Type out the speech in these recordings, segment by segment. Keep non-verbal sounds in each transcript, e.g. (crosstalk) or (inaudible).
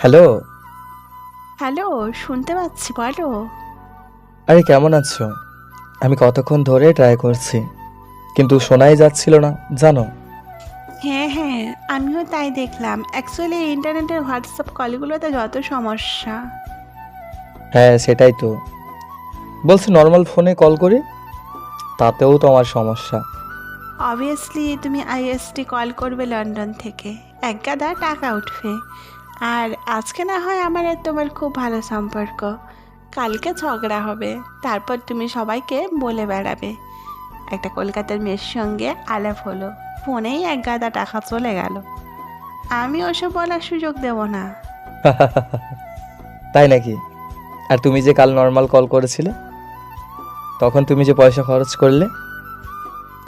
Hello? Hello শুনতে পাচ্ছি বলো। আরে কেমন আছো? আমি কতক্ষণ ধরে ট্রাই করছি কিন্তু শোনাই যাচ্ছিল না জানো? হ্যাঁ হ্যাঁ আমিও তাই দেখলাম। অ্যাকচুয়ালি ইন্টারনেটের হোয়াটসঅ্যাপ কলগুলোতে যত সমস্যা। হ্যাঁ সেটাই তো। বলছি নর্মাল ফোনে কল করি? তাতেও তো আমার সমস্যা। অবভিয়াসলি তুমি আইএসটি কল করবে লন্ডন থেকে। এক গাদা টাকা উঠবে। আর আজকে না হয় আমার আর তোমার খুব ভালো সম্পর্ক। কালকে ঝগড়া হবে তারপর তুমি সবাইকে বলে বেড়াবে। একটা কলকাতার মেয়ের সঙ্গে আলাপ হলো ফোনেই এক গাদা টাকা চলে গেল। আমি ওসব বলার সুযোগ দেব না। তাই নাকি? আর তুমি যে কাল নর্মাল কল করেছিলে তখন তুমি যে পয়সা খরচ করলে?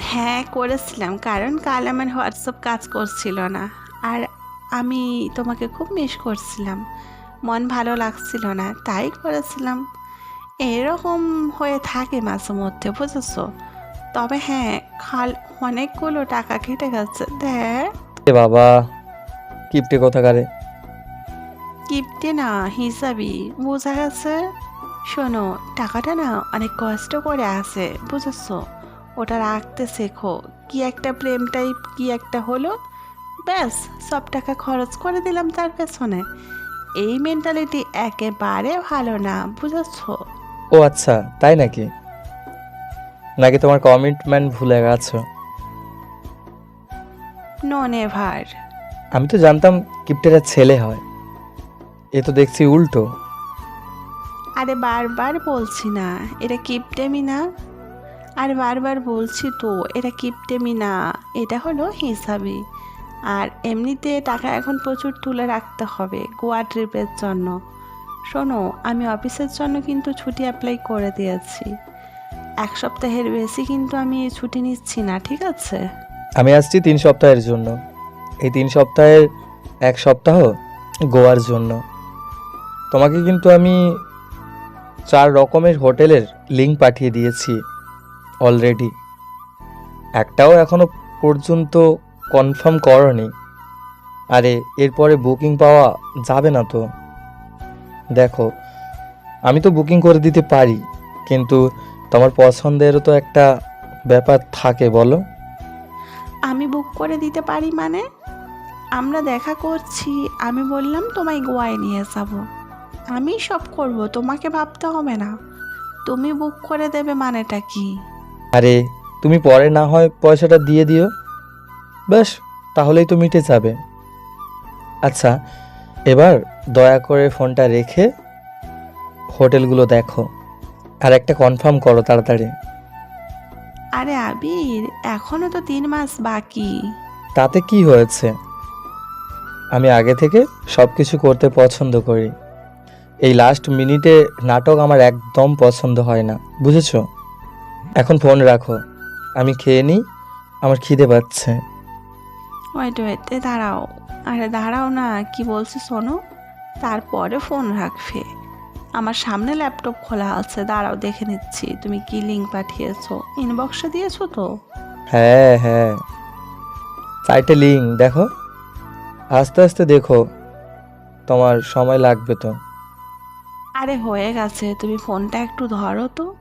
হ্যাঁ করেছিলাম কারণ কাল আমার হোয়াটসঅ্যাপ কাজ করছিল না। আর আমি তোমাকে খুব মিস করছিলাম। মন ভালো লাগছিল না তাই করেছিলাম। এরকম হয়ে থাকে মাঝে মধ্যে বুঝেছ? তবে হ্যাঁ খাল অনেকগুলো টাকা কেটে গেছে দেখ। বাবা কিপটে কোথাকারে? কিপটে না হিসাবই বোঝা গেছে। শোনো টাকাটা না অনেক কষ্ট করে আসে বুঝেছ? ওটা রাখতে শেখো। কি একটা প্রেম টাইপ কি একটা হলো ব্যাস সব টাকা খরচ করে দিলাম তার পেছনে। এই মেন্টালিটি একেবারে ভালো না বুঝেছ? ও আচ্ছা তাই নাকি? নাকি তোমার কমিটমেন্ট ভুলে গেছো? নো নেভার আমি তো জানতাম কিপটেরা ছেলে হয়। এ তো দেখছি উল্টো। আরে বারবার বলছি না এটা কিপটেমি না। আর বারবার বলছি তো এটা কিপটেমি না এটা হলো হিসাবি আর এমনিতে টাকা এখন প্রচুর তুলে রাখতে হবে গোয়া ট্রিপের জন্য। শোনো, আমি অফিসের জন্য কিন্তু ছুটি অ্যাপ্লাই করে দিয়েছি। এক সপ্তাহের বেশি কিন্তু আমি ছুটি নিচ্ছি না, ঠিক আছে? আমি আসছি তিন সপ্তাহের জন্য। এই তিন সপ্তাহের এক সপ্তাহ গোয়ার জন্য। তোমাকে কিন্তু আমি চার রকমের হোটেলের লিঙ্ক পাঠিয়ে দিয়েছি অলরেডি একটাও এখনও পর্যন্ত কনফার্ম করনি আরে এরপরে বুকিং পাওয়া যাবে না তো? দেখো আমি তো বুকিং করে দিতে পারি কিন্তু তোমার পছন্দেরও তো একটা ব্যাপার থাকে বলো। আমি বুক করে দিতে পারি মানে? আমরা দেখা করছি আমি বললাম তোমায় গোয়ায় নিয়ে যাব। আমি সব করব তোমাকে ভাবতে হবে না। তুমি বুক করে দেবে মানেটা কি? আরে তুমি পরে না হয় পয়সাটা দিয়ে দিও। ব্যাস তাহলেই তো মিটে যাবে। আচ্ছা এবার দয়া করে ফোনটা রেখে হোটেলগুলো দেখো আর একটা কনফার্ম করো তাড়াতাড়ি। আরে আবির এখনও তো তিন মাস বাকি। তাতে কি হয়েছে? আমি আগে থেকে সব কিছু করতে পছন্দ করি। এই লাস্ট মিনিটে নাটক আমার একদম পছন্দ হয় না বুঝেছ? এখন ফোন রাখো আমি খেয়ে নিই আমার খিদে পাচ্ছে। ওয়েট ওয়েট দাঁড়াও। আরে দাঁড়াও না কি বলছি শোনো। তারপরে ফোন রাখবে। আমার সামনে ল্যাপটপ খোলা আছে দাঁড়াও দেখে নিচ্ছি। তুমি কি লিঙ্ক পাঠিয়েছো? ইনবক্সে দিয়েছ তো? হ্যাঁ হ্যাঁ। সাইটে লিঙ্ক দেখো। আস্তে আস্তে দেখো। তোমার সময় লাগবে তো। আরে হয়ে গেছে তুমি ফোনটা একটু ধরো তো।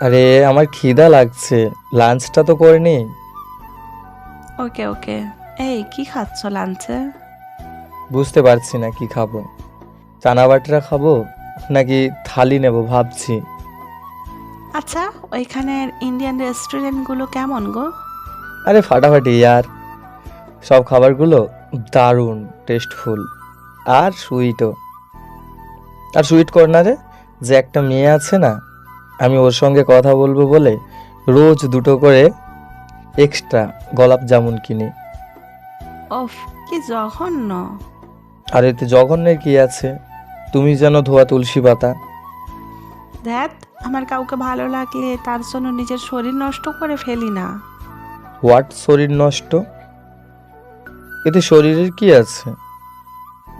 আরে আমার খিদা লাগছে। লাঞ্চটা তো করে নি ওকে ওকে এই কি খাচ্ছ লাঞ্চে? বুঝতে পারছি না কি খাব। চানা বাটারা খাব নাকি থালি নেব ভাবছি। আচ্ছা ওইখানের ইন্ডিয়ান রেস্টুরেন্টগুলো কেমন গো? আরে ফাটাফাটি ইয়ার। সব খাবারগুলো দারুণ টেস্টফুল আর সুইটও আর সুইট কর্নারে যে একটা মেয়ে আছে না আমি ওর সঙ্গে কথা বলব বলে রোজ দুটো করে এক্সট্রা গোলাপ জামুন কিনি। ওফ কি জঘন্য। আর এতে জঘন্যের কি আছে? তুমি যেন ধোয়া তুলসী পাতা। দেখ আমার কাউকে ভালো লাগলে তার জন্য নিজের শরীর নষ্ট করে ফেলি না। হোয়াট শরীর নষ্ট? এতে শরীরের কি আছে?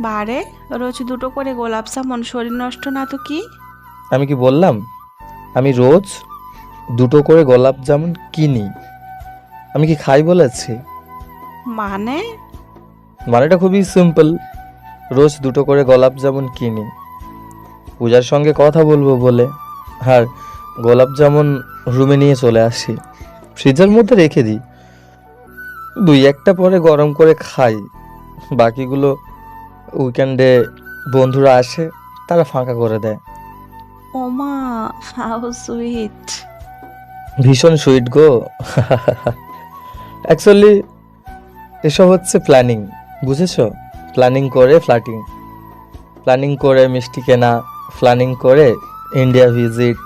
বারে রোজ দুটো করে গোলাপ জামুন শরীর নষ্ট না তো কি? আমি কি বললাম? আমি রোজ দুটো করে গোলাপ জামুন কিনি। আমি কি খাই বলেছি? মানে? মানেটা খুবই সিম্পল রোজ দুটো করে গোলাপ জামুন কিনি। পূজার সঙ্গে কথা বলব বলে। আর গোলাপ জামুন রুমে নিয়ে চলে আসি। ফ্রিজের মধ্যে রেখে দিই। দুই একটা পরে গরম করে খাই। বাকিগুলো উইকেন্ডে বন্ধুরা আসে তারা ফাঁকা করে দেয়। ওমা হাউ সুইট ভীষণ সুইট গো। (laughs) অ্যাকচুয়ালি এসব হচ্ছে প্ল্যানিং বুঝেছ? প্ল্যানিং করে ফ্ল্যাটিং প্ল্যানিং করে মিষ্টি কেনা প্ল্যানিং করে ইন্ডিয়া ভিজিট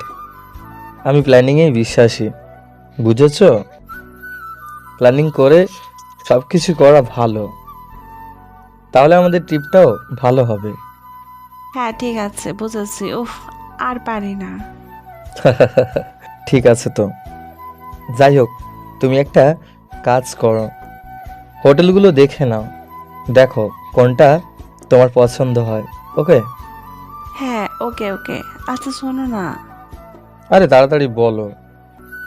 আমি প্ল্যানিংয়েই বিশ্বাসী বুঝেছ? প্ল্যানিং করে সব কিছু করা ভালো। তাহলে আমাদের ট্রিপটাও ভালো হবে। হ্যাঁ ঠিক আছে বুঝেছি। উফ আর পারি না। (laughs) ঠিক আছে তো। যাই হোক তুমি একটা কাজ করো। হোটেলগুলো দেখে নাও। দেখো কোনটা তোমার পছন্দ হয় ওকে? হ্যাঁ ওকে ওকে। আচ্ছা শোনো না। আরে তাড়াতাড়ি বলো।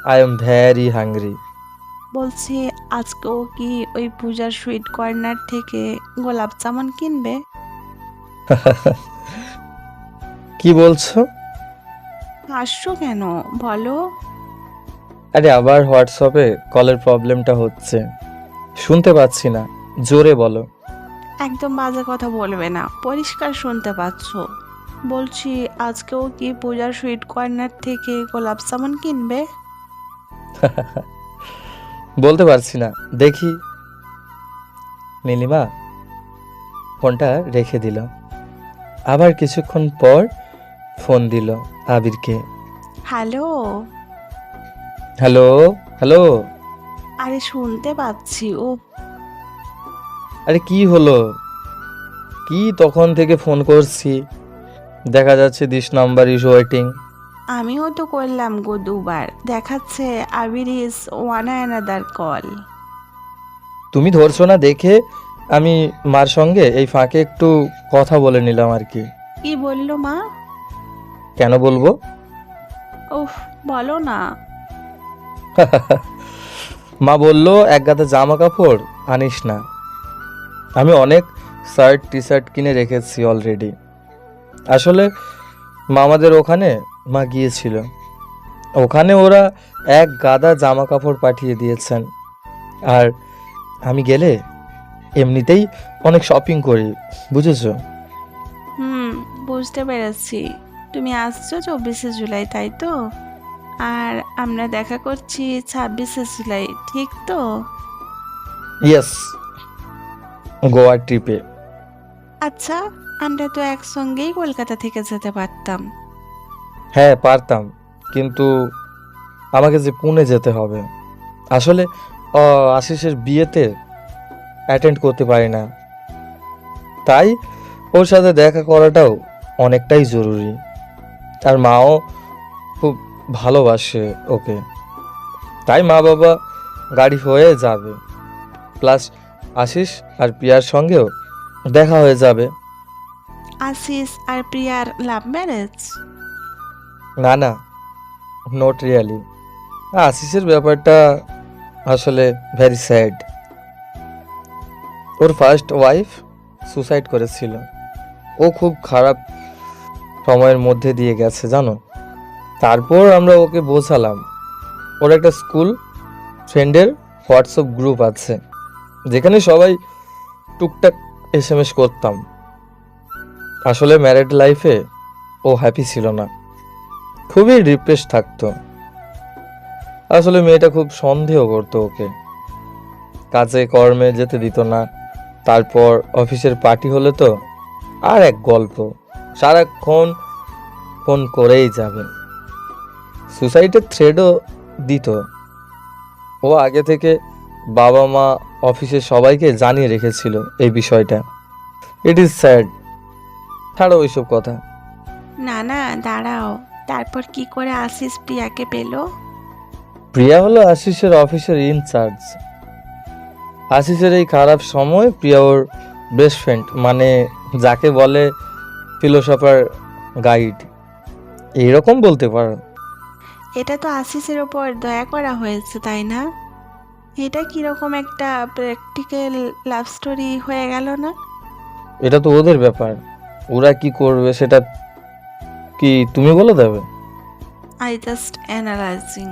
আই এম ভ্যারি হাংরি বলছি আজকেও কি ওই পূজার সুইট কর্নার থেকে গোলাপ জামুন কিনবে? (laughs) কি বলছো? আসছো কেন? বলো। আরে আবার হোয়াটসঅ্যাপে কলের প্রবলেমটা হচ্ছে। শুনতে পাচ্ছি না। জোরে বলো। একদম বাজে কথা বলবে না। পরিষ্কার শুনতে পাচ্ছ। বলছি আজকেও কি পূজার সুইট কর্নার থেকে গোলাপ জামুন কিনবে? (laughs) বলতে পারছি না। দেখি। নীলিমা ফোনটা রেখে দিল। আবার কিছুক্ষণ পর ফোন দিল আবিরকে। হ্যালো? হ্যালো? হ্যালো? আরে শুনতে পাচ্ছি ও। আরে কি হলো? কি তখন থেকে ফোন করছি? দেখা যাচ্ছে দিস নাম্বার ইজ ওয়েটিং। আমিও তো করলাম গো দুবার। দেখাচ্ছে Abir is on another call. তুমি ধরছো না দেখে? আমি মার সঙ্গে এই ফাঁকে একটু কথা বলে নিলাম আর কি। কি বলল মা? কেন বলব? উফ বলো না। (laughs) মা বলল, এক গাদা জামা কাপড় আনিস না। আমি অনেক শার্ট টি শার্ট কিনে রেখেছি অলরেডি আসলে মামাদের ওখানে, মা গিয়েছিল। ওখানে ওরা এক গাদা জামা কাপড় পাঠিয়ে দিয়েছেন। আর আমি গেলে এমনিতেই অনেক শপিং করি, বুঝেছ? হুম, বুঝতে পেরেছি। তুমি আসছো চব্বিশে জুলাই, তাই তো? আর আমরা দেখা করছি ছাব্বিশে জুলাই ঠিক তো? ইয়েস গোয়া ট্রিপে আচ্ছা আমরা তো একসঙ্গেই কলকাতা থেকে যেতে পারতাম। হ্যাঁ পারতাম কিন্তু আমাকে যে পুনে যেতে হবে। আসলে আশিসের বিয়েতে অ্যাটেন্ড করতে পারি না। তাই ওর সাথে দেখা করাটাও অনেকটাই জরুরি। আর মাও খুব ভালোবাসে ওকে। তাই মা বাবা গাড়ি হয়ে যাবে। প্লাস আশিস আর পিয়ার সঙ্গেও দেখা হয়ে যাবে। আশিস আর প্রিয়ার লাভ ম্যারেজ না না নট রিয়ালি আশিসের ব্যাপারটা আসলে ভেরি স্যাড ওর ফার্স্ট ওয়াইফ সুসাইড করেছিল। ও খুব খারাপ সময়ের মধ্যে দিয়ে গেছে জানো? তারপর আমরা ওকে বোঝালাম। ওর একটা স্কুল ফ্রেন্ডের হোয়াটসঅ্যাপ গ্রুপ আছে, যেখানে সবাই টুকটাক এস এম এস করতাম। আসলে ম্যারিড লাইফে ও হ্যাপি ছিল না। খুবই ডিপ্রেস থাকতো। আসলে মেয়েটা খুব সন্দেহ করতো ওকে। কাজে, কর্মে যেতে দিত না। তারপর অফিসের পার্টি হলে তো আর এক গল্প, সারাক্ষণ ফোন করেই যাবে। সুসাইডের থ্রেডও দিত। ও আগে থেকে বাবা মা অফিসের সবাইকে জানিয়ে রেখেছিল এই বিষয়টা। ইট ইজ স্যাড ছাড়ো ওইসব কথা। না না দাঁড়াও। তারপর কি করে আশিস প্রিয়াকে পেল? প্রিয়া হলো আশিসের অফিসের ইনচার্জ আশিসের এই খারাপ সময় প্রিয়া ওর বেস্ট ফ্রেন্ড মানে যাকে বলে ফিলোসফার গাইড এইরকম বলতে পারো। এটা তো আশিসের ওপর দয়া করা হয়েছে তাই না? এটা কীরকম একটা প্র্যাকটিক্যাল লাভ স্টোরি হয়ে গেল না? এটা তো ওদের ব্যাপার। ওরা কি করবে সেটা কি তুমি বলে দেবে? আই জাস্ট অ্যানালাইজিং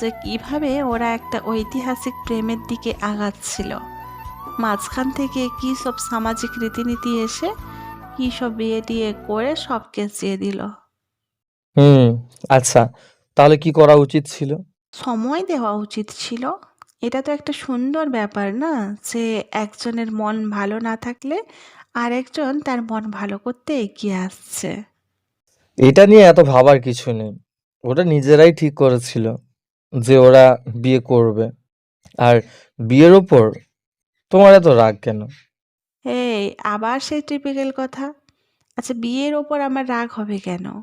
যে কীভাবে ওরা একটা ঐতিহাসিক প্রেমের দিকে আগাচ্ছিল। মাঝখান থেকে কী সব সামাজিক রীতিনীতি এসে কী সব বিয়ে টিয়ে করে সব কেচিয়ে দিল। হুম আচ্ছা। তাহলে কি করা উচিত ছিল? সময় দেওয়া উচিত ছিল। এটা তো একটা সুন্দর ব্যাপার না? যে একজনের মন ভালো না থাকলে আরেকজন তার মন ভালো করতে এগিয়ে আসছে। এটা নিয়ে এত ভাবার কিছু নেই। ওটা নিজেরাই ঠিক করেছিল যে ওরা বিয়ে করবে। আর বিয়ের ওপর তোমার এত রাগ কেন? এই আবার সেই টিপিক্যাল কথা। আচ্ছা বিয়ের ওপর আমার রাগ হবে কেন?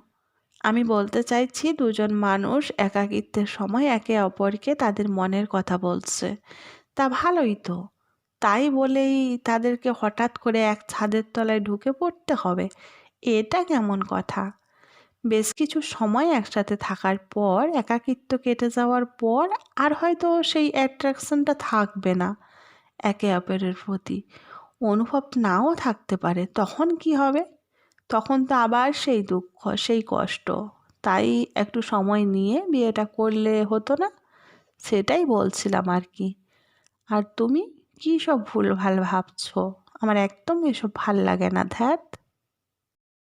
আমি বলতে চাইছি, দুজন মানুষ একাকিত্বের সময় একে অপরকে তাদের মনের কথা বলছে। তা ভালোই তো। তাই বলেই তাদেরকে হঠাৎ করে এক ছাদের তলায় ঢুকে পড়তে হবে, এটা কেমন কথা? বেশ কিছু সময় একসাথে থাকার পর, একাকিত্ব কেটে যাওয়ার পর আর হয়তো সেই অ্যাট্রাকশনটা থাকবে না একে অপরের প্রতি। অনুভব নাও থাকতে পারে, তখন কি হবে? তখন তো আবার সেই দুঃখ সেই কষ্ট। তাই একটু সময় নিয়ে বিয়েটা করলে হতো না? সেটাই বলছিলাম আর কি। আর তুমি? কী সব ভুলভাল ভাবছ? আমার একদম এসব ভালো লাগে না ধ্যাত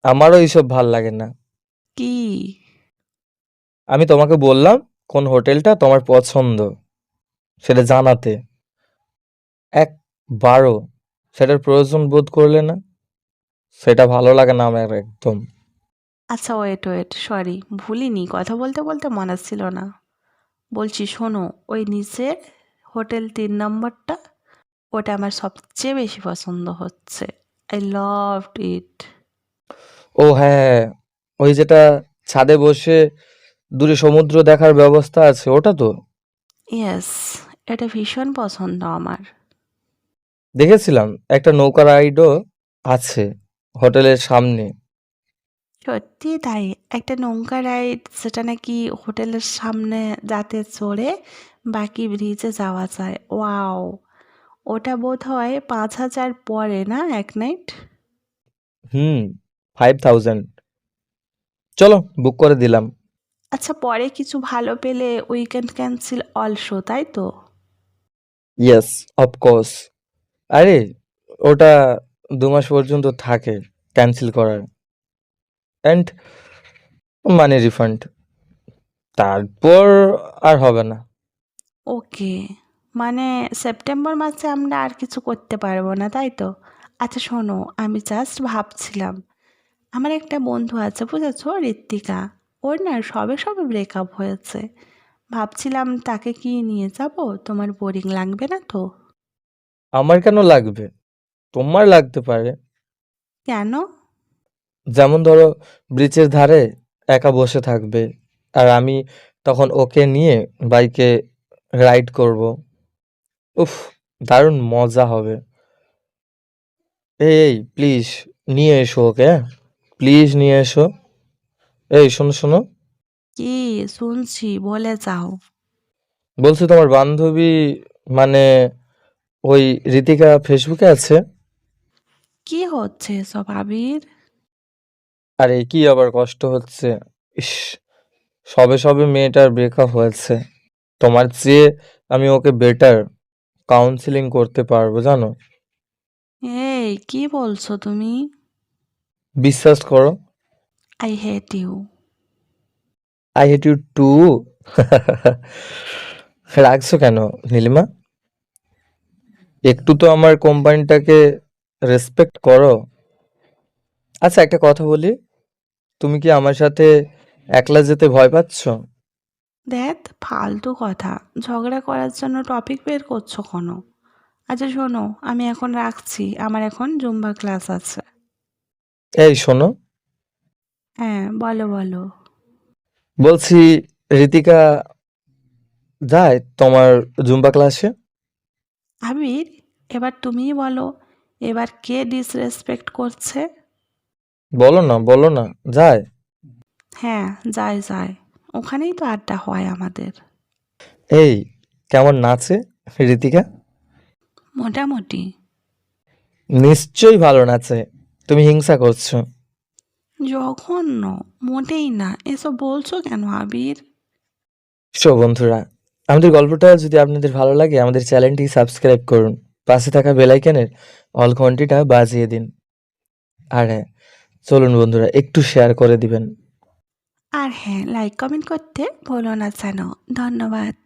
আমারও এইসব ভালো লাগে না। কি? আমি তোমাকে বললাম কোন হোটেলটা তোমার পছন্দ? সেটা জানাতে। একবারও সেটার প্রয়োজন বোধ করলে না? সেটা ভালো লাগে না আমার একদম। আচ্ছা ওয়েট ওয়েট সরি ভুলিনি। কথা বলতে বলতে মনে ছিল না। বলছি শোনো ওই নিচে হোটেল তিন নম্বরটা ওটা আমার সবচেয়ে বেশি পছন্দ হচ্ছে। আই লাভ ইট ও হ্যাঁ ওই যেটা ছাদে বসে দূরে সমুদ্র দেখার ব্যবস্থা আছে ওটা তো? ইয়েস এটা ভীষণ পছন্দ আমার। দেখেছিলাম একটা নৌকা রাইডও আছে। হোটেলের সামনে। সত্যি তাই একটা নৌকা রাইড সেটা নাকি হোটেলের সামনে যাতে চড়ে বাকি ব্রিজে যাওয়া যায়। ওয়াও ওটা বোধ হয় পাঁচ হাজার পরে না এক নাইট হুম ফাইভ থাউজেন্ড চলো বুক করে দিলাম। আচ্ছা পরে কিছু ভালো পেলে উইকেন্ড ক্যান্সেল অলসো তাই তো? ইয়েস অফকোর্স আরে ওটা দু মাস পর্যন্ত থাকে ক্যান্সেল করার। অ্যান্ড মানি রিফান্ড তারপর আর হবে না। ওকে মানে সেপ্টেম্বর মাসে আমরা আর কিছু করতে পারব না তাই তো? আচ্ছা শোনো আমি জাস্ট ভাবছিলাম। আমার একটা বন্ধু আছে বুঝেছ? ঋত্বিকা। ওর না সবে সবে ব্রেকআপ হয়েছে। ভাবছিলাম তাকে কি নিয়ে যাব? তোমার বোরিং লাগবে না তো? আমার কেন লাগবে? তোমার লাগতে পারে। কেন? যেমন ধরো ব্রিজের ধারে একা বসে থাকবে আর আমি তখন ওকে নিয়ে বাইকে রাইড করব। উফ দারুণ মজা হবে। এই প্লিজ নিয়ে এসো ওকে প্লিজ নিয়ে এসো। এই শোনো শোনো। কি? শুনছি বলে যাও। বলছি তোমার বান্ধবী মানে ওই ঋতিকা ফেসবুকে আছে? কি হচ্ছে এসব আবির? আরে কি আবার কষ্ট হচ্ছে? ইস সবে সবে মেয়েটার ব্রেকআপ হয়েছে। তোমার চেয়ে আমি ওকে বেটার কাউন্সিলিং করতে পারব জানো? এই কি বলছো তুমি? বিশ্বাস করো। I hate you I hate you too রাখছো কেন নীলিমা? একটু তো আমার কোম্পানিটাকে রেসপেক্ট করো। আচ্ছা একটা কথা বলি। তুমি কি আমার সাথে একলা যেতে ভয় পাচ্ছ? দেখ ফালতু কথা। ঝগড়া করার জন্য টপিক বের করছ কোনো? আচ্ছা শোনো আমি এখন রাখছি। আমার এখন জুম্বা ক্লাস আছে। এই শোনো। হ্যাঁ বলো বলো। বলছি ঋতিকা যায় তোমার জুম্বা ক্লাসে? আবির এবার তুমিই বলো। এবার কে ডিসরেসপেক্ট করছে? বলো না বলো না যায়। হ্যাঁ যায় যায়। ওখানেই তো আড্ডা হয় আমাদের। এই কেমন নাচে ঋতিকা মোটামুটি। নিশ্চয়ই ভালো নাচে তুমি হিংসা করছ। জঘন্য মোটেই না। এসব বলছো কেন আবির? সো বন্ধুরা আমাদের গল্পটা যদি আপনাদের ভালো লাগে আমাদের চ্যানেলটি সাবস্ক্রাইব করুন। পাশে থাকা বেলাইকানের অল ঘন্টিটা বাজিয়ে দিন। আর হ্যাঁ চলুন বন্ধুরা, একটু শেয়ার করে দিবেন। আর হ্যাঁ লাইক কমেন্ট করতে ভুলো না জানো ধন্যবাদ।